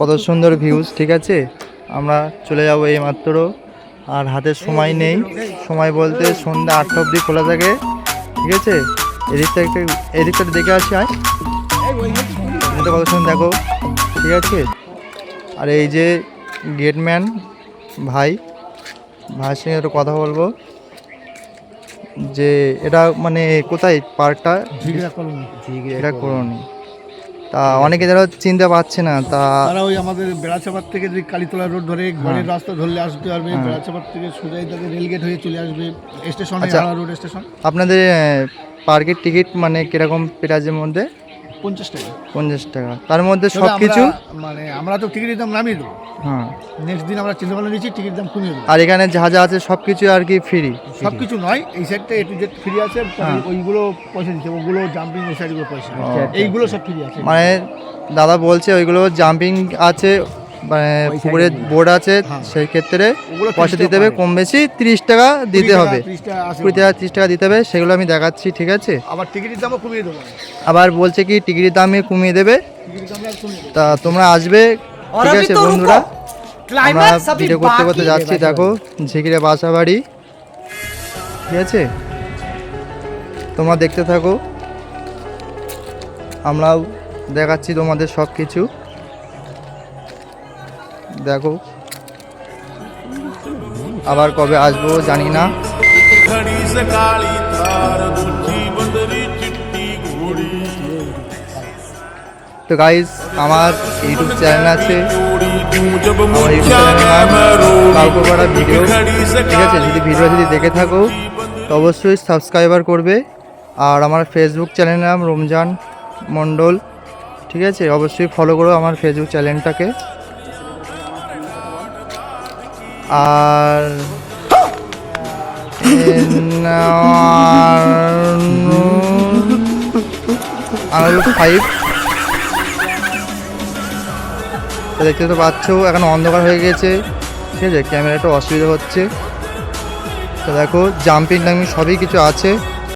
কত সুন্দর ভিউজ ঠিক আছে? আমরা চলে যাব এই মাত্র, আর হাতে সময় নেই। সময় বলতে সন্ধ্যা আটটা অবধি খোলা থাকে, ঠিক আছে? এদিকটা একটা এদিকটা দেখে আসি, আয়। কত সুন্দর, দেখো, ঠিক আছে? আর এই যে গেটম্যান ভাই, ভাইয়ের সঙ্গে একটু কথা বলব। যে এটা মানে কোথায় পার্কটা? এটা করোনি তা অনেকে যারা চিনতে পাচ্ছে না তা তারা ওই আমাদের বেড়াচাপার থেকে যদি কালীতলা রোড ধরে হ্যাঁ। ঘরের রাস্তা ধরলে আসতে পারবে বেড়াচাপার থেকে সোজাই তাদের রেলগেট হয়ে চলে আসবে স্টেশনে আচ্ছা। Road station. আপনাদের পার্কের টিকিট মানে কীরকম প্রাইজের মধ্যে? পঞ্চাশ টাকা। পঞ্চাশ টাকা। তার মধ্যে সব কিছু মানে আমরা তো টিকিটের দাম নামিয়ে দেবো। হ্যাঁ। নেক্সট দিন আমরা চিন্তা ভাবনা নিচ্ছি টিকিট দাম কমিয়ে দেবো। আর এখানে যা যা আছে সব কিছু আর কি ফ্রি সব কিছু নয় এই সাইডটা এ টু জেড ফ্রি আছে হ্যাঁ। ওইগুলো পয়সা দিচ্ছে ওগুলো জাম্পিং ওই সাইডগুলো পয়সা। এইগুলো সব ফ্রি আছে। মানে দাদা বলছে ওইগুলো জাম্পিং আছে মানে পুকুরে বোর্ড আছে সেই ক্ষেত্রে পয়সা দিতে হবে কম বেশি তিরিশ টাকা দিতে হবে। কুড়ি টাকা তিরিশ টাকা দিতে হবে সেগুলো আমি দেখাচ্ছি ঠিক আছে? আবার টিকিটের দামও কমিয়ে দেবো। আবার বলছে কি টিকিটের দামই কমিয়ে দেবে। তা তোমরা আসবে ঠিক আছে বন্ধুরা? আমরা ভিডিও করতে করতে যাচ্ছি দেখো ঝিকিরে বাসা বাড়ি ঠিক আছে? তোমরা দেখতে থাকো। আমরাও দেখাচ্ছি তোমাদের সব কিছু দেখো। আবার কবে আসব জানি না। তো গাইজ আমার ইউটিউব চ্যানেল আছে। নাম করা ভিডিও ঠিক আছে, যদি ভিডিও যদি দেখে থাকো, তো অবশ্যই সাবস্ক্রাইবার করবে। আর আমার ফেসবুক চ্যানেলের নাম রমজান মণ্ডল। ঠিক আছে, অবশ্যই ফলো করো আমার ফেসবুক চ্যানেলটাকে আর ফাইভ দেখতে তো পাচ্ছ, এখন অন্ধকার হয়ে গেছে। ঠিক আছে ক্যামেরা একটু অসুবিধা হচ্ছে। তো দেখো জাম্পিং টাম্পিং সবই কিছু আছে।